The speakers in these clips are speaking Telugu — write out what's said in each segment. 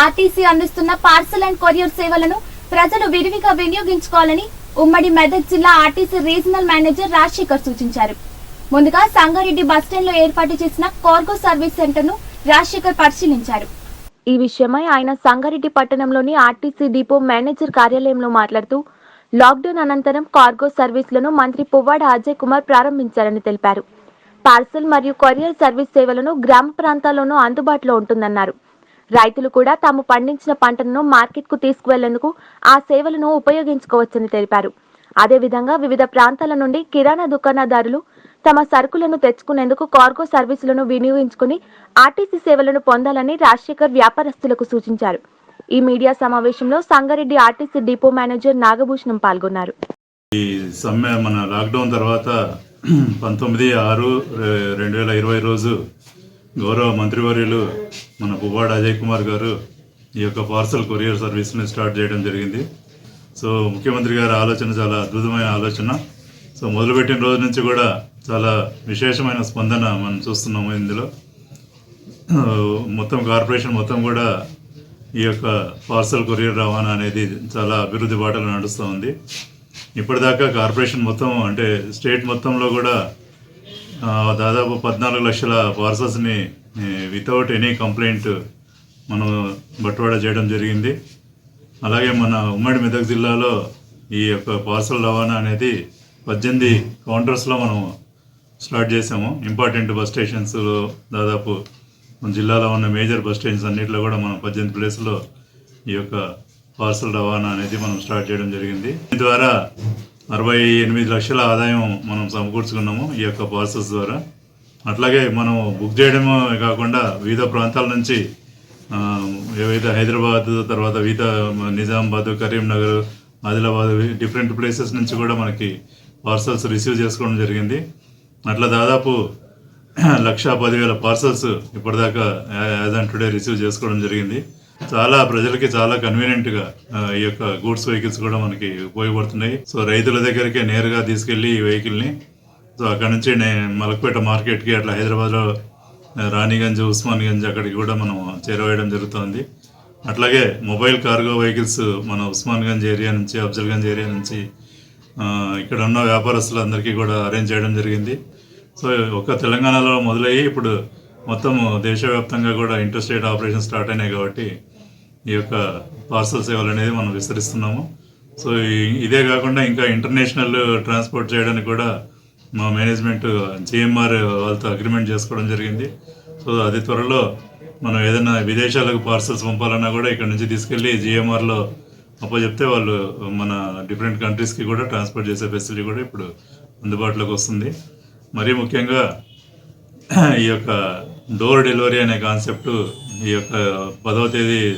ఆర్టీసీ అందిస్తున్న పార్సల్ అండ్ కొరియర్ సేవలను ప్రజలు విరివిగా వినియోగించుకోవాలని ఉమ్మడి మెదక్ జిల్లా ఆర్టీసీ రీజనల్ మేనేజర్ రాజశేఖర్ సూచించారు. ముందుగా సంగారెడ్డి బస్టాండ్లో ఏర్పాటు చేసిన కార్గో సర్వీస్ సెంటర్ను రాజశేఖర్ పరిశీలించారు. ఈ విషయమై ఆయన సంగారెడ్డి పట్టణంలోని ఆర్టీసీ డిపో మేనేజర్ కార్యాలయంలో మాట్లాడుతూ లాక్డౌన్ అనంతరం కార్గో సర్వీసులను మంత్రి పువ్వాడ అజయ్ కుమార్ ప్రారంభించారని తెలిపారు. పార్సల్ మరియు కొరియర్ సర్వీస్ సేవలను గ్రామ ప్రాంతాల్లోనూ అందుబాటులో ఉంటుందన్నారు. రైతులు కూడా తాము పండించిన పంటలను మార్కెట్కు తీసుకువెళ్ళేందుకు ఆ సేవలను ఉపయోగించుకోవచ్చని తెలిపారు. అదేవిధంగా వివిధ ప్రాంతాల నుండి కిరాణా దుకాణదారులు తమ సరుకులను తెచ్చుకునేందుకు కార్గో సర్వీసులను వినియోగించుకుని ఆర్టీసీ సేవలను పొందాలని రాజశేఖర్ వ్యాపారస్తులకు సూచించారు. ఈ మీడియా సమావేశంలో Sangareddy RTC depot manager Nagabhushanam పాల్గొన్నారు. ఈ సమ్మె మన లాక్డౌన్ తర్వాత పంతొమ్మిది ఆరు రెండు వేల ఇరవై రోజు గౌరవ మంత్రివర్యులు మన పువ్వాడ అజయ్ కుమార్ గారు ఈ యొక్క పార్సల్ కొరియర్ సర్వీస్ని స్టార్ట్ చేయడం జరిగింది. సో ముఖ్యమంత్రి గారి ఆలోచన చాలా అద్భుతమైన ఆలోచన. సో మొదలుపెట్టిన రోజు నుంచి కూడా చాలా విశేషమైన స్పందన మనం చూస్తున్నాము ఇందులో. మొత్తం కార్పొరేషన్ మొత్తం కూడా ఈ యొక్క పార్సల్ కొరియర్ రవాణా అనేది చాలా అభివృద్ధి బాటలో నడుస్తూ ఉంది. ఇప్పటిదాకా కార్పొరేషన్ మొత్తం అంటే స్టేట్ మొత్తంలో కూడా దాదాపు పద్నాలుగు లక్షల పార్సల్స్ని వితౌట్ ఎనీ కంప్లైంట్ మనం బట్వాడా చేయడం జరిగింది. అలాగే మన ఉమ్మడి మెదక్ జిల్లాలో ఈ యొక్క పార్సల్ రవాణా అనేది పద్దెనిమిది కౌంటర్స్లో మనం స్టార్ట్ చేసాము ఇంపార్టెంట్ బస్ స్టేషన్స్లో దాదాపు మన జిల్లాలో ఉన్న మేజర్ బస్ స్టేషన్స్ అన్నింటిలో కూడా మనం పద్దెనిమిది ప్లేస్లో ఈ యొక్క పార్సల్ రవాణా అనేది మనం స్టార్ట్ చేయడం జరిగింది. దీని ద్వారా అరవై ఎనిమిది లక్షల ఆదాయం మనం సమకూర్చుకున్నాము ఈ యొక్క పార్సల్స్ ద్వారా. అట్లాగే మనం బుక్ చేయడమే కాకుండా వివిధ ప్రాంతాల నుంచి ఏవైతే హైదరాబాద్ తర్వాత వివిధ నిజామాబాద్ కరీంనగర్ ఆదిలాబాద్ డిఫరెంట్ ప్లేసెస్ నుంచి కూడా మనకి పార్సల్స్ రిసీవ్ చేసుకోవడం జరిగింది. అట్లా దాదాపు లక్ష పదివేల పార్సల్స్ ఇప్పటిదాకా యాజ్ అండ్ టుడే రిసీవ్ చేసుకోవడం జరిగింది. చాలా ప్రజలకి చాలా కన్వీనియంట్గా ఈ యొక్క గూడ్స్ వెహికల్స్ కూడా మనకి ఉపయోగపడుతున్నాయి. సో రైతుల దగ్గరికి నేరుగా తీసుకెళ్ళి ఈ వెహికల్ని సో అక్కడ నుంచి నేను మలక్పేట మార్కెట్కి అట్లా హైదరాబాద్లో రాణిగంజ్ ఉస్మాన్గంజ్ అక్కడికి కూడా మనం చేరవేయడం జరుగుతుంది. అట్లాగే మొబైల్ కార్గో వెహికల్స్ మన ఉస్మాన్గంజ్ ఏరియా నుంచి అఫ్జల్గంజ్ ఏరియా నుంచి ఇక్కడ ఉన్న వ్యాపారస్తులందరికీ కూడా అరేంజ్ చేయడం జరిగింది. సో ఒక తెలంగాణలో మొదలయ్యి ఇప్పుడు మొత్తం దేశవ్యాప్తంగా కూడా ఇంటర్ స్టేట్ ఆపరేషన్ స్టార్ట్ అయినాయి కాబట్టి ఈ యొక్క పార్సల్ సేవలు అనేది మనం విస్తరిస్తున్నాము. సో ఇదే కాకుండా ఇంకా ఇంటర్నేషనల్ ట్రాన్స్పోర్ట్ చేయడానికి కూడా మా మేనేజ్మెంట్ జిఎంఆర్ వాళ్ళతో అగ్రిమెంట్ చేసుకోవడం జరిగింది. సో అది త్వరలో మనం ఏదైనా విదేశాలకు పార్సల్స్ పంపాలన్నా కూడా ఇక్కడ నుంచి తీసుకెళ్ళి జిఎంఆర్లో అప్పచెప్తే వాళ్ళు మన డిఫరెంట్ కంట్రీస్కి కూడా ట్రాన్స్పోర్ట్ చేసే ఫెసిలిటీ కూడా ఇప్పుడు అందుబాటులోకి వస్తుంది. మరీ ముఖ్యంగా ఈ యొక్క డోర్ డెలివరీ అనే కాన్సెప్ట్ ఈ యొక్క పదవ తేదీ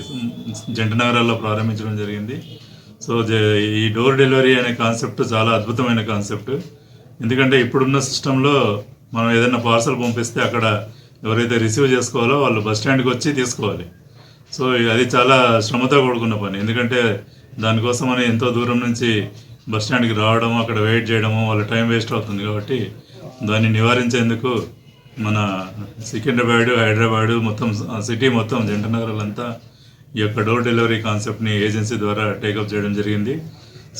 జంట నగరాల్లో ప్రారంభించడం జరిగింది. సో జ- ఈ డోర్ డెలివరీ అనే కాన్సెప్ట్ చాలా అద్భుతమైన కాన్సెప్ట్. ఎందుకంటే ఇప్పుడున్న సిస్టంలో మనం ఏదైనా పార్సల్ పంపిస్తే అక్కడ ఎవరైతే రిసీవ్ చేసుకోవాలో వాళ్ళు బస్ స్టాండ్కి వచ్చి తీసుకోవాలి. సో అది చాలా శ్రమతో కూడుకున్న పని. ఎందుకంటే దానికోసం అని ఎంతో దూరం నుంచి బస్ స్టాండ్కి రావడం అక్కడ వెయిట్ చేయడము వాళ్ళ టైం వేస్ట్ అవుతుంది కాబట్టి దాన్ని నివారించేందుకు మన సికింద్రాబాద్ హైదరాబాద్ మొత్తం సిటీ మొత్తం జంట నగరాలంతా ఈ యొక్క డోర్ డెలివరీ కాన్సెప్ట్ని ఏజెన్సీ ద్వారా టేకప్ చేయడం జరిగింది.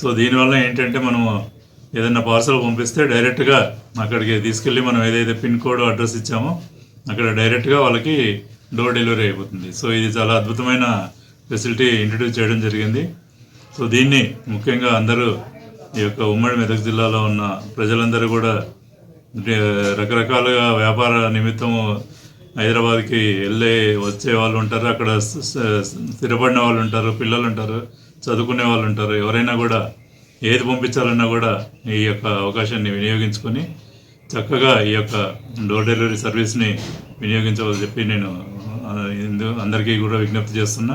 సో దీనివల్ల ఏంటంటే మనము ఏదైనా పార్సల్ పంపిస్తే డైరెక్ట్గా అక్కడికి తీసుకెళ్ళి మనం ఏదైతే పిన్ కోడ్ అడ్రస్ ఇచ్చామో అక్కడ డైరెక్ట్గా వాళ్ళకి డోర్ డెలివరీ అయిపోతుంది. సో ఇది చాలా అద్భుతమైన ఫెసిలిటీ ఇంట్రడ్యూస్ చేయడం జరిగింది. సో దీన్ని ముఖ్యంగా అందరూ ఈ యొక్క ఉమ్మడి మెదక్ జిల్లాలో ఉన్న ప్రజలందరూ కూడా అంటే రకరకాలుగా వ్యాపార నిమిత్తము హైదరాబాద్కి వెళ్ళే వచ్చే వాళ్ళు ఉంటారు అక్కడ స్థిరపడిన వాళ్ళు ఉంటారు పిల్లలు ఉంటారు చదువుకునే వాళ్ళు ఉంటారు. ఎవరైనా కూడా ఏది పంపించాలన్నా కూడా ఈ యొక్క అవకాశాన్ని వినియోగించుకొని చక్కగా ఈ యొక్క డోర్ డెలివరీ సర్వీస్ని వినియోగించవలసి చెప్పి నేను అందరికీ కూడా విజ్ఞప్తి చేస్తున్నా.